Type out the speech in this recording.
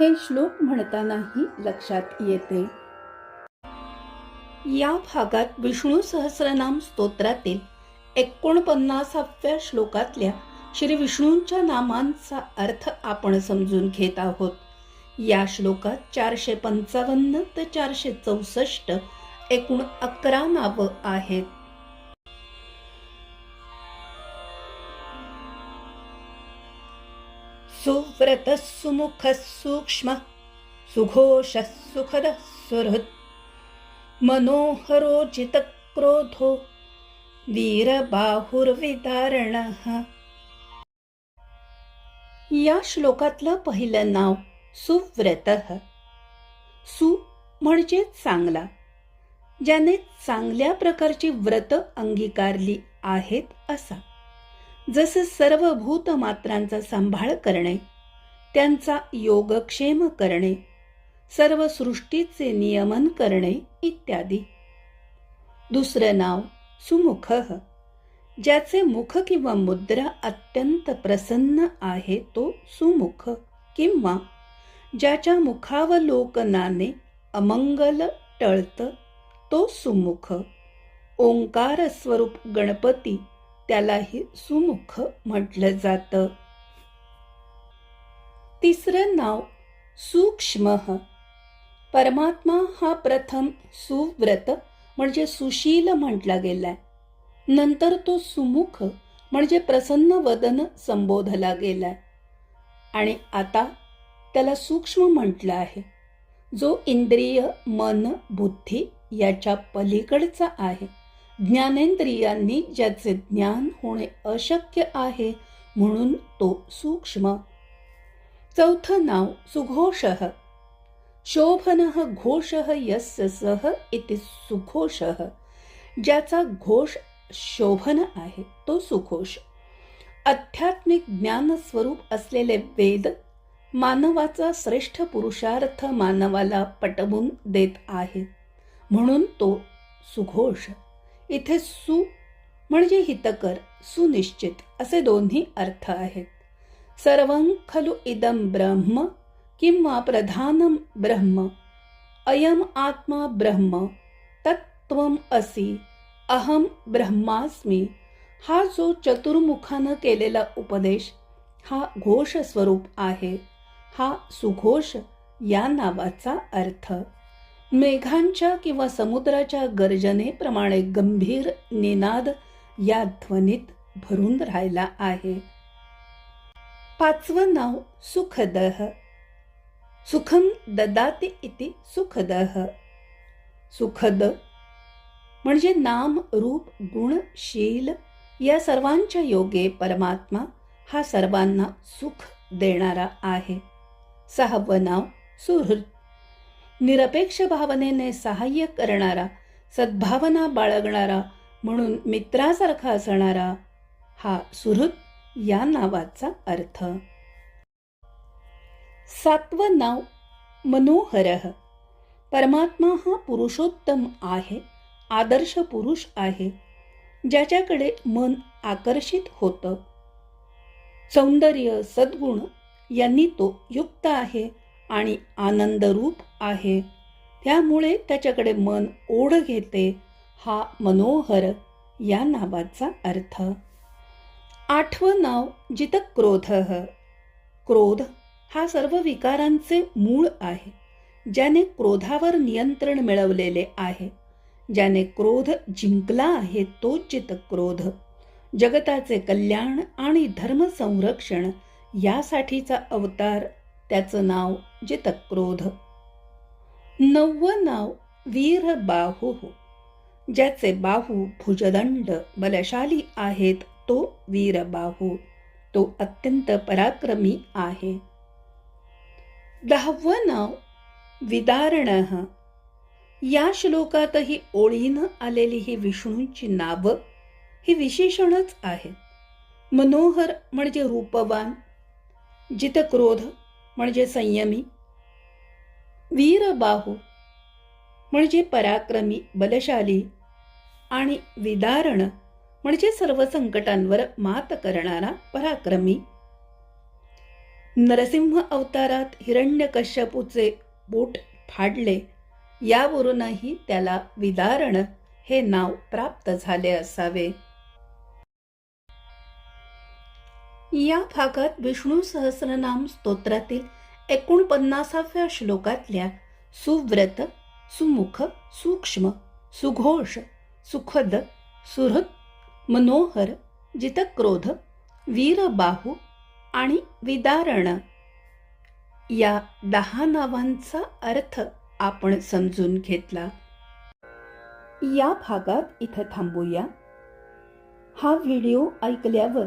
हे श्लोक म्हणतानाही लक्षात येते. या भागात विष्णू सहस्रनाम स्तोत्रातील एकोणपन्नासाव्या श्लोकातल्या श्री विष्णूंच्या नामांचा अर्थ आपण समजून घेत आहोत. या श्लोकात चारशे पंचावन्न ते चारशे चौसष्ट एकूण अकरा नावं आहेत. सुव्रतः सुमुखः सूक्ष्मः सुघोषः सुखदः सुहृत् मनोहरोचितक्रोधो वीरबाहुर्विदारणः। या श्लोकातलं पहिलं नाव सुव्रतः। सु म्हणजे चांगला ज्याने चांगल्या प्रकारची व्रत अंगीकारली आहेत असा। जसं सर्व भूतमात्रांचा सांभाळ करणे त्यांचा योगक्षेम करणे सर्व सृष्टीचे नियमन करणे इत्यादी. दुसरं नाव सुमुख ज्याचे मुख किंवा मुद्रा अत्यंत प्रसन्न आहे तो सुमुख किंवा ज्याच्या मुखावलोकनाने अमंगल टळत तो सुमुख. ओंकार स्वरूप गणपती त्यालाही सुमुख म्हटलं जातं. तिसरं नाव सूक्ष्म. परमात्मा हा प्रथम सुव्रत म्हणजे सुशील म्हटला गेलाय. नंतर तो सुमुख म्हणजे प्रसन्न वदन संबोधला गेलाय. आणि आता त्याला सूक्ष्म म्हटलं आहे. जो इंद्रिय मन बुद्धी याच्या पलीकडचा आहे. ज्ञानेंद्रियांनी ज्याचे ज्ञान होणे अशक्य आहे म्हणून तो सूक्ष्म. चौथं नाव सुघोष. शोभन घोष यस्य सह इति सुघोष. ज्याचा घोष शोभन आहे तो सुघोष. आध्यात्मिक ज्ञान स्वरूप असलेले वेद मानवाचा श्रेष्ठ पुरुषार्थ मानवाला पटवून देत आहे म्हणून तो सुघोष. इथे सु म्हणजे हितकर सुनिश्चित असे दोन्ही अर्थ आहेत. सर्वं खलु इदं ब्रह्म किंवा प्रधानम ब्रह्म अयम आत्मा ब्रह्म तत्व असि अहम ब्रह्मास्मी. हा जो चतुर्मुखानं केलेला उपदेश हा घोष स्वरूप आहे हा सुघोष या नावाचा अर्थ. मेघांच्या किंवा समुद्राच्या गर्जनेप्रमाणे गंभीर निनाद या ध्वनीत भरून राहिला आहे. पाचवं नाव सुखदह. सुखम ददाती इति सुखदह. सुखद म्हणजे नाम रूप गुण शील या सर्वांच्या योगे परमात्मा हा सर्वांना सुख देणारा आहे. सहावं नाव सुहृत निरपेक्ष भावनेने सहाय्य करणारा सद्भावना बाळगणारा म्हणून मित्रासारखा असणारा हा सुहृत या नावाचा अर्थ. सातवं नाव मनोहर. परमात्मा हा पुरुषोत्तम आहे आदर्श पुरुष आहे ज्याच्याकडे मन आकर्षित होतं. सौंदर्य सद्गुण यांनी तो युक्त आहे आणि आनंदरूप आहे. त्यामुळे त्याच्याकडे मन ओढ घेते हा मनोहर या नावाचा अर्थ. आठवं नाव जिथं क्रोध क्रोध हा सर्व विकारांचे मूळ आहे ज्याने क्रोधावर नियंत्रण मिळवलेले आहे. ज्याने क्रोध जिंकला आहे तो चितक्रोध जगताचे कल्याण आणि धर्म संरक्षण यासाठीचा अवतार त्याचं नाव जितक्रोध. नव्व नाव वीर बाहू. ज्याचे बाहू भुजदंड बलशाली आहेत तो वीरबाहू तो अत्यंत पराक्रमी आहे. दहावं नाव विदारण. या श्लोकातही ओळीनं आलेली ही विष्णूंची नावं ही विशेषणच आहेत. मनोहर म्हणजे रूपवान जितक्रोध म्हणजे संयमी वीरबाहू म्हणजे पराक्रमी बलशाली आणि विदारण म्हणजे सर्व संकटांवर मात करणारा पराक्रमी. नरसिंह अवतारात हिरण्यकश्यपूचे बोट फाडले यावरूनही त्याला विदारण हे नाव प्राप्त झाले असावे. या भागात विष्णू सहस्रनाम स्तोत्रातील एकोणपन्नासाव्या श्लोकातल्या सुव्रत सुमुख सूक्ष्म सुघोष सुखद सुहृद मनोहर जितक्रोध वीरबाहू आणि विदारण या दहा नावांचा अर्थ आपण समजून घेतला. या भागात इथं थांबूया. हा व्हिडिओ ऐकल्यावर